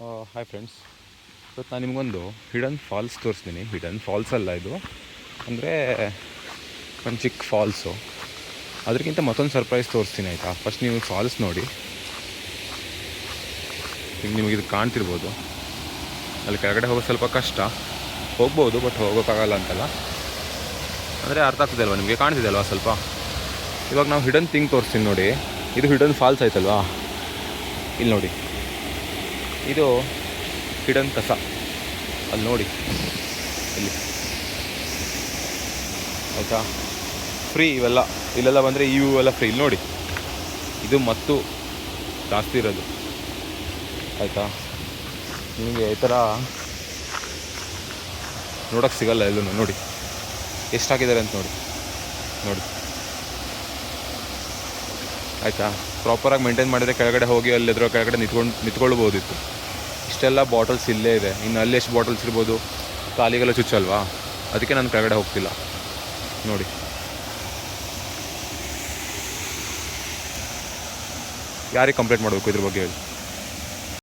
Hi friends ಇವತ್ತು ನಾನು ನಿಮಗೊಂದು ಹಿಡನ್ ಫಾಲ್ಸ್ ತೋರಿಸ್ತೀನಿ. ಹಿಡನ್ ಫಾಲ್ಸ್ ಅಲ್ಲ ಇದು. ಅಂದರೆ ಒಂದು ಚಿಕ್ಕ ಫಾಲ್ಸು ಅದಕ್ಕಿಂತ ಮತ್ತೊಂದು ಸರ್ಪ್ರೈಸ್ ತೋರಿಸ್ತೀನಿ ಆಯಿತಾ? ಫಸ್ಟ್ ನೀವು ಫಾಲ್ಸ್ ನೋಡಿ. ಈಗ ನಿಮಗೆ ಇದು ಕಾಣ್ತಿರ್ಬೋದು. ಅಲ್ಲಿ ಕೆಳಗಡೆ ಹೋಗೋದು ಸ್ವಲ್ಪ ಕಷ್ಟ. ಹೋಗ್ಬೋದು ಬಟ್ ಹೋಗೋಕ್ಕಾಗಲ್ಲ ಅಂತಲ್ಲ. ಅಂದರೆ ಅರ್ಥ ಆಗ್ತದೆ ಅಲ್ವಾ? ನಿಮಗೆ ಕಾಣ್ತಿದೆ ಅಲ್ವಾ ಸ್ವಲ್ಪ? ಇವಾಗ ನಾವು ಹಿಡನ್ ಥಿಂಗ್ ತೋರಿಸ್ತೀನಿ ನೋಡಿ. ಇದು ಹಿಡನ್ ಫಾಲ್ಸ್ ಆಯ್ತಲ್ವಾ? ಇಲ್ಲಿ ನೋಡಿ. ಇದು ಹಿಡನ್ ಕಸ. ಅಲ್ಲಿ ನೋಡಿ. ಇಲ್ಲಿ. ಆಯಿತಾ? ಫ್ರೀ ಇವೆಲ್ಲ. ಇಲ್ಲೆಲ್ಲ ಬಂದರೆ ಇವು ಎಲ್ಲ ಫ್ರೀ ಇಲ್ಲಿ ನೋಡಿ. ಇದು ಮತ್ತು ಜಾಸ್ತಿ ಇರೋದು. ಆಯಿತಾ? ನಿಮಗೆ ಈ ಥರ ನೋಡೋಕ್ಕೆ ಸಿಗಲ್ಲ ಎಲ್ಲೂ ನೋಡಿ. ಎಷ್ಟು ಹಾಕಿದ್ದಾರೆ ಅಂತ ನೋಡಿ. ನೋಡಿ. ಆಯಿತಾ? ಪ್ರಾಪರಾಗಿ ಮೇಂಟೈನ್ ಮಾಡಿದರೆ ಕೆಳಗಡೆ ಹೋಗಿ ಅಲ್ಲಿದ್ರ ಕೆಳಗಡೆ ನಿಂತ್ಕೊಂಡು ನಿಂತ್ಕೊಳ್ಬೋದಿತ್ತು. ಇಷ್ಟೆಲ್ಲ ಬಾಟಲ್ಸ್ ಇಲ್ಲೇ ಇದೆ. ಇನ್ನು ಅಲ್ಲಿ ಎಷ್ಟು ಬಾಟಲ್ಸ್ ಇರ್ಬೋದು? ಕಾಲಿಗೆಲ್ಲ ಚುಚ್ಚಲ್ವಾ? ಅದಕ್ಕೆ ನಾನು ಕೆಳಗಡೆ ಹೋಗ್ತಿಲ್ಲ. ನೋಡಿ. ಯಾರಿಗೆ ಕಂಪ್ಲೇಂಟ್ ಮಾಡಬೇಕು ಇದ್ರ ಬಗ್ಗೆ ಹೇಳಿ.